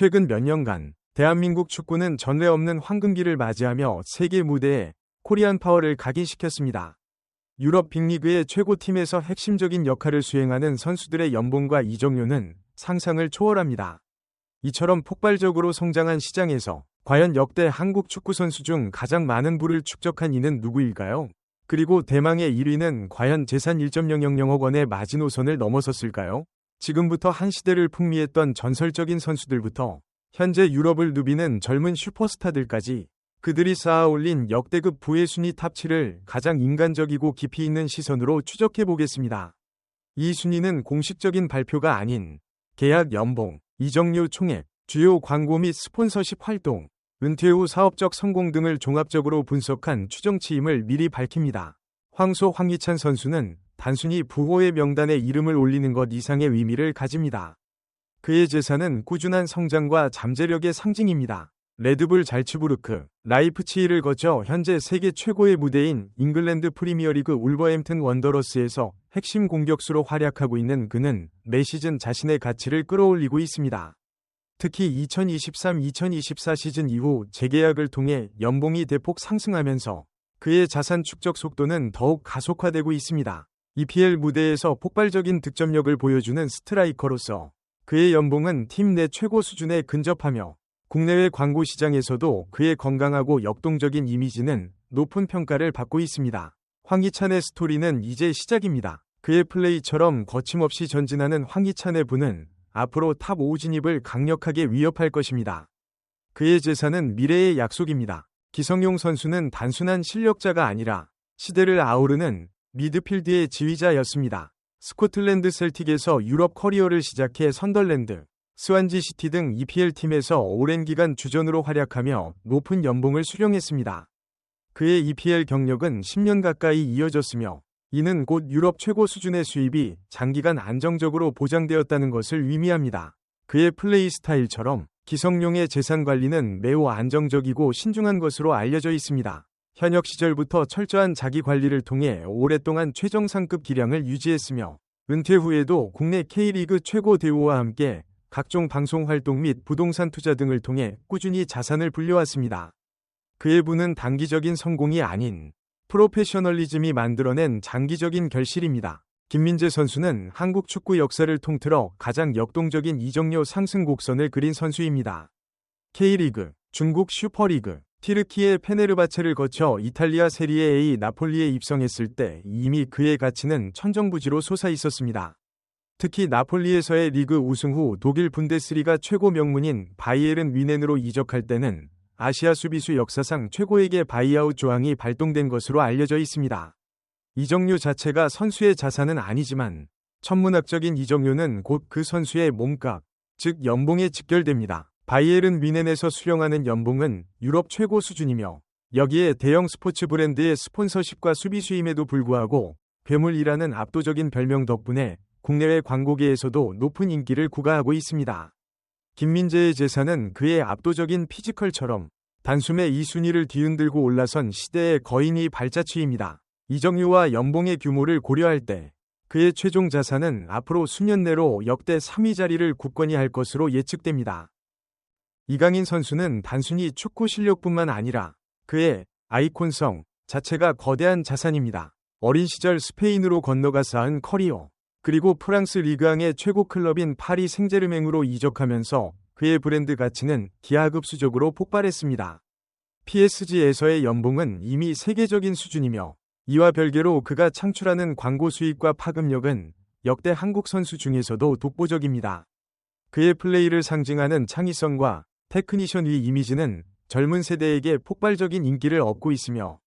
최근 몇 년간 대한민국 축구는 전례 없는 황금기를 맞이하며 세계 무대에 코리안 파워를 각인시켰습니다. 유럽 빅리그의 최고팀에서 핵심적인 역할을 수행하는 선수들의 연봉과 이적료는 상상을 초월합니다. 이처럼 폭발적으로 성장한 시장에서 과연 역대 한국 축구 선수 중 가장 많은 부를 축적한 이는 누구일까요? 그리고 대망의 1위는 과연 재산 1.000억 원의 마지노선을 넘어섰을까요? 지금부터 한 시대를 풍미했던 전설적인 선수들부터 현재 유럽을 누비는 젊은 슈퍼스타들까지 그들이 쌓아 올린 역대급 부의 순위 탑7을 가장 인간적이고 깊이 있는 시선으로 추적해 보겠습니다. 이 순위는 공식적인 발표가 아닌 계약 연봉, 이적료 총액, 주요 광고 및 스폰서십 활동, 은퇴 후 사업적 성공 등을 종합적으로 분석한 추정치임을 미리 밝힙니다. 황소 황희찬 선수는 단순히 부호의 명단에 이름을 올리는 것 이상의 의미를 가집니다. 그의 재산은 꾸준한 성장과 잠재력의 상징입니다. 레드불 잘츠부르크, 라이프치히를 거쳐 현재 세계 최고의 무대인 잉글랜드 프리미어리그 울버햄튼 원더러스에서 핵심 공격수로 활약하고 있는 그는 매 시즌 자신의 가치를 끌어올리고 있습니다. 특히 2023-2024 시즌 이후 재계약을 통해 연봉이 대폭 상승하면서 그의 자산 축적 속도는 더욱 가속화되고 있습니다. EPL 무대에서 폭발적인 득점력을 보여주는 스트라이커로서 그의 연봉은 팀 내 최고 수준에 근접하며 국내외 광고 시장에서도 그의 건강하고 역동적인 이미지는 높은 평가를 받고 있습니다. 황희찬의 스토리는 이제 시작입니다. 그의 플레이처럼 거침없이 전진하는 황희찬의 부는 앞으로 탑 5 진입을 강력하게 위협할 것입니다. 그의 재산은 미래의 약속입니다. 기성용 선수는 단순한 실력자가 아니라 시대를 아우르는 미드필드의 지휘자였습니다. 스코틀랜드 셀틱에서 유럽 커리어를 시작해 선덜랜드, 스완지 시티 등 EPL 팀에서 오랜 기간 주전으로 활약하며 높은 연봉을 수령했습니다. 그의 EPL 경력은 10년 가까이 이어졌으며 이는 곧 유럽 최고 수준의 수입이 장기간 안정적으로 보장되었다는 것을 의미합니다. 그의 플레이 스타일처럼 기성용의 재산 관리는 매우 안정적이고 신중한 것으로 알려져 있습니다. 현역 시절부터 철저한 자기 관리를 통해 오랫동안 최정상급 기량을 유지했으며 은퇴 후에도 국내 K리그 최고 대우와 함께 각종 방송 활동 및 부동산 투자 등을 통해 꾸준히 자산을 불려왔습니다. 그의 부는 단기적인 성공이 아닌 프로페셔널리즘이 만들어낸 장기적인 결실입니다. 김민재 선수는 한국 축구 역사를 통틀어 가장 역동적인 이적료 상승 곡선을 그린 선수입니다. K리그, 중국 슈퍼리그, 티르키의 페네르바체를 거쳐 이탈리아 세리에 A 나폴리에 입성했을 때 이미 그의 가치는 천정부지로 솟아 있었습니다. 특히 나폴리에서의 리그 우승 후 독일 분데스리가 최고 명문인 바이에른 위넨으로 이적할 때는 아시아 수비수 역사상 최고액의 바이아웃 조항이 발동된 것으로 알려져 있습니다. 이적료 자체가 선수의 자산은 아니지만 천문학적인 이적료는 곧 그 선수의 몸값, 즉 연봉에 직결됩니다. 바이에른 위넨에서 수령하는 연봉은 유럽 최고 수준이며 여기에 대형 스포츠 브랜드의 스폰서십과 수비 수임에도 불구하고 괴물이라는 압도적인 별명 덕분에 국내외 광고계에서도 높은 인기를 구가하고 있습니다. 김민재의 재산은 그의 압도적인 피지컬처럼 단숨에 이 순위를 뒤흔들고 올라선 시대의 거인이 발자취입니다. 이정유와 연봉의 규모를 고려할 때 그의 최종 자산은 앞으로 수년 내로 역대 3위 자리를 굳건히 할 것으로 예측됩니다. 이강인 선수는 단순히 축구 실력뿐만 아니라 그의 아이콘성 자체가 거대한 자산입니다. 어린 시절 스페인으로 건너가 쌓은 커리어, 그리고 프랑스 리그앙의 최고 클럽인 파리 생제르맹으로 이적하면서 그의 브랜드 가치는 기하급수적으로 폭발했습니다. PSG에서의 연봉은 이미 세계적인 수준이며 이와 별개로 그가 창출하는 광고 수익과 파급력은 역대 한국 선수 중에서도 독보적입니다. 그의 플레이를 상징하는 창의성과 테크니션 위 이미지는 젊은 세대에게 폭발적인 인기를 얻고 있으며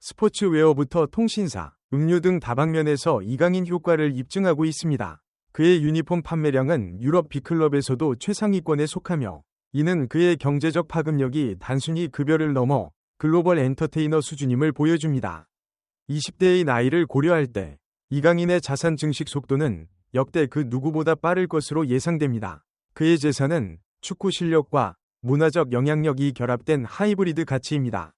스포츠웨어부터 통신사, 음료 등 다방면에서 이강인 효과를 입증하고 있습니다. 그의 유니폼 판매량은 유럽 B클럽에서도 최상위권에 속하며 이는 그의 경제적 파급력이 단순히 급여를 넘어 글로벌 엔터테이너 수준임을 보여줍니다. 20대의 나이를 고려할 때 이강인의 자산 증식 속도는 역대 그 누구보다 빠를 것으로 예상됩니다. 그의 재산은 축구 실력과 문화적 영향력이 결합된 하이브리드 가치입니다.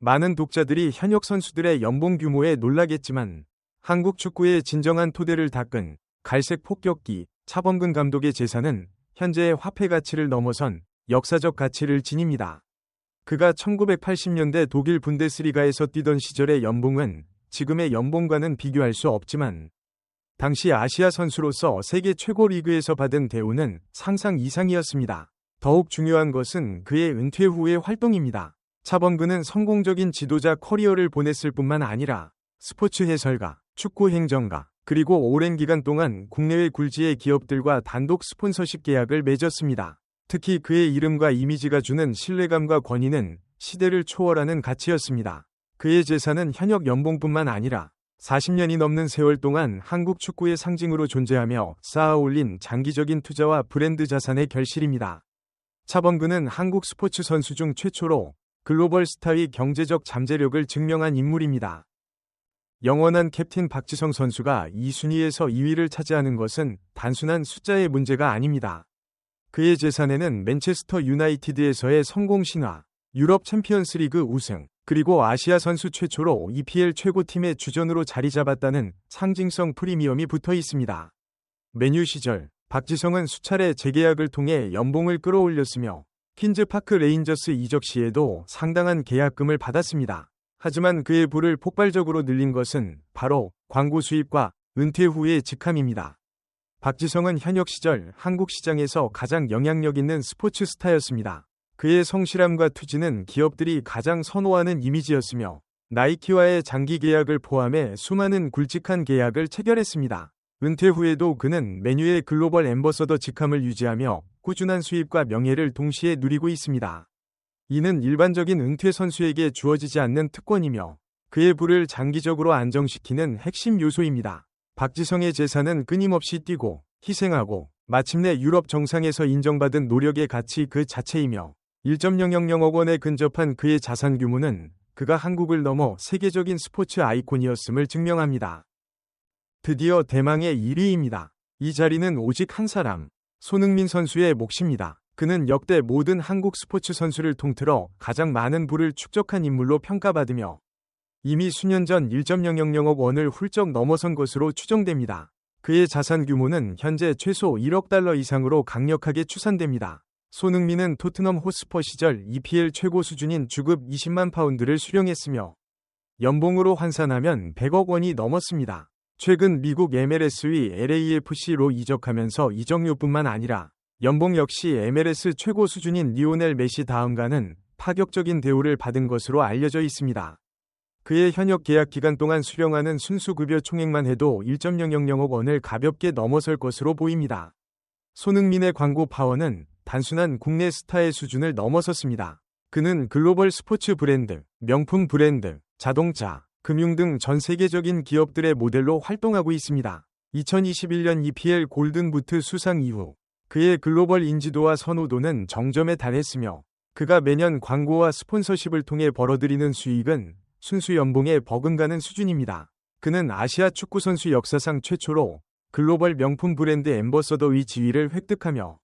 많은 독자들이 현역 선수들의 연봉 규모에 놀라겠지만 한국 축구의 진정한 토대를 닦은 갈색 폭격기 차범근 감독의 재산은 현재의 화폐 가치를 넘어선 역사적 가치를 지닙니다. 그가 1980년대 독일 분데스리가에서 뛰던 시절의 연봉은 지금의 연봉과는 비교할 수 없지만 당시 아시아 선수로서 세계 최고 리그에서 받은 대우는 상상 이상이었습니다. 더욱 중요한 것은 그의 은퇴 후의 활동입니다. 차범근은 성공적인 지도자 커리어를 보냈을 뿐만 아니라 스포츠 해설가, 축구 행정가, 그리고 오랜 기간 동안 국내외 굴지의 기업들과 단독 스폰서십 계약을 맺었습니다. 특히 그의 이름과 이미지가 주는 신뢰감과 권위는 시대를 초월하는 가치였습니다. 그의 재산은 현역 연봉뿐만 아니라 40년이 넘는 세월 동안 한국 축구의 상징으로 존재하며 쌓아올린 장기적인 투자와 브랜드 자산의 결실입니다. 차범근은 한국 스포츠 선수 중 최초로 글로벌 스타의 경제적 잠재력을 증명한 인물입니다. 영원한 캡틴 박지성 선수가 이 순위에서 2위를 차지하는 것은 단순한 숫자의 문제가 아닙니다. 그의 재산에는 맨체스터 유나이티드에서의 성공 신화, 유럽 챔피언스 리그 우승, 그리고 아시아 선수 최초로 EPL 최고팀의 주전으로 자리 잡았다는 상징성 프리미엄이 붙어 있습니다. 메뉴 시절, 박지성은 수차례 재계약을 통해 연봉을 끌어올렸으며 퀸즈파크 레인저스 이적 시에도 상당한 계약금을 받았습니다. 하지만 그의 부를 폭발적으로 늘린 것은 바로 광고 수입과 은퇴 후의 직함입니다. 박지성은 현역 시절 한국 시장에서 가장 영향력 있는 스포츠 스타였습니다. 그의 성실함과 투지는 기업들이 가장 선호하는 이미지였으며 나이키와의 장기 계약을 포함해 수많은 굵직한 계약을 체결했습니다. 은퇴 후에도 그는 메뉴의 글로벌 엠버서더 직함을 유지하며 꾸준한 수입과 명예를 동시에 누리고 있습니다. 이는 일반적인 은퇴 선수에게 주어지지 않는 특권이며 그의 부를 장기적으로 안정시키는 핵심 요소입니다. 박지성의 재산은 끊임없이 뛰고 희생하고 마침내 유럽 정상에서 인정받은 노력의 가치 그 자체이며 1.000억 원에 근접한 그의 자산 규모는 그가 한국을 넘어 세계적인 스포츠 아이콘이었음을 증명합니다. 드디어 대망의 1위입니다. 이 자리는 오직 한 사람, 손흥민 선수의 몫입니다. 그는 역대 모든 한국 스포츠 선수를 통틀어 가장 많은 부를 축적한 인물로 평가받으며 이미 수년 전 1.000억 원을 훌쩍 넘어선 것으로 추정됩니다. 그의 자산 규모는 현재 최소 1억 달러 이상으로 강력하게 추산됩니다. 손흥민은 토트넘 호스퍼 시절 EPL 최고 수준인 주급 20만 파운드를 수령했으며 연봉으로 환산하면 100억 원이 넘었습니다. 최근 미국 MLS의 LAFC로 이적하면서 이적료뿐만 아니라 연봉 역시 MLS 최고 수준인 리오넬 메시 다음가는 파격적인 대우를 받은 것으로 알려져 있습니다. 그의 현역 계약 기간 동안 수령하는 순수급여 총액만 해도 1.000억 원을 가볍게 넘어설 것으로 보입니다. 손흥민의 광고 파워는 단순한 국내 스타의 수준을 넘어섰습니다. 그는 글로벌 스포츠 브랜드, 명품 브랜드, 자동차, 금융 등 전 세계적인 기업들의 모델로 활동하고 있습니다. 2021년 EPL 골든부트 수상 이후 그의 글로벌 인지도와 선호도는 정점에 달했으며 그가 매년 광고와 스폰서십을 통해 벌어들이는 수익은 순수 연봉에 버금가는 수준입니다. 그는 아시아 축구 선수 역사상 최초로 글로벌 명품 브랜드 엠버서더의 지위를 획득하며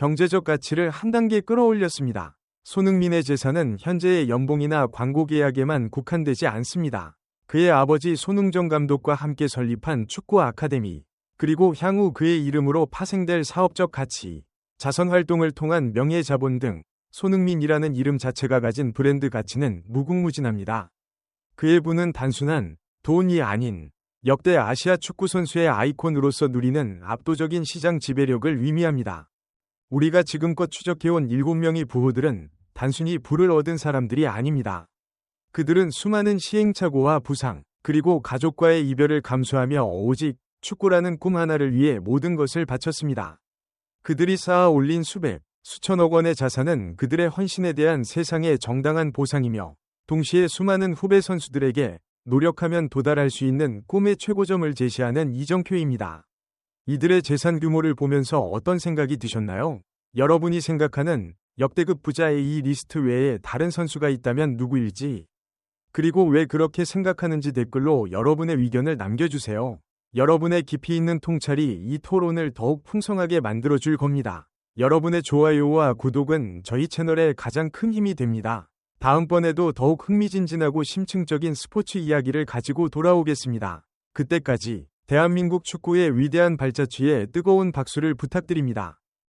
경제적 가치를 한 단계 끌어올렸습니다. 손흥민의 재산은 현재의 연봉이나 광고 계약에만 국한되지 않습니다. 그의 아버지 손흥정 감독과 함께 설립한 축구 아카데미, 그리고 향후 그의 이름으로 파생될 사업적 가치, 자선 활동을 통한 명예 자본 등 손흥민이라는 이름 자체가 가진 브랜드 가치는 무궁무진합니다. 그의 부는 단순한 돈이 아닌 역대 아시아 축구 선수의 아이콘으로서 누리는 압도적인 시장 지배력을 의미합니다. 우리가 지금껏 추적해온 7명의 부호들은 단순히 부를 얻은 사람들이 아닙니다. 그들은 수많은 시행착오와 부상, 그리고 가족과의 이별을 감수하며 오직 축구라는 꿈 하나를 위해 모든 것을 바쳤습니다. 그들이 쌓아 올린 수백, 수천억 원의 자산은 그들의 헌신에 대한 세상의 정당한 보상이며 동시에 수많은 후배 선수들에게 노력하면 도달할 수 있는 꿈의 최고점을 제시하는 이정표입니다. 이들의 재산 규모를 보면서 어떤 생각이 드셨나요? 여러분이 생각하는 역대급 부자의 이 리스트 외에 다른 선수가 있다면 누구일지, 그리고 왜 그렇게 생각하는지 댓글로 여러분의 의견을 남겨주세요. 여러분의 깊이 있는 통찰이 이 토론을 더욱 풍성하게 만들어줄 겁니다. 여러분의 좋아요와 구독은 저희 채널의 가장 큰 힘이 됩니다. 다음번에도 더욱 흥미진진하고 심층적인 스포츠 이야기를 가지고 돌아오겠습니다. 그때까지 대한민국 축구의 위대한 발자취에 뜨거운 박수를 부탁드립니다.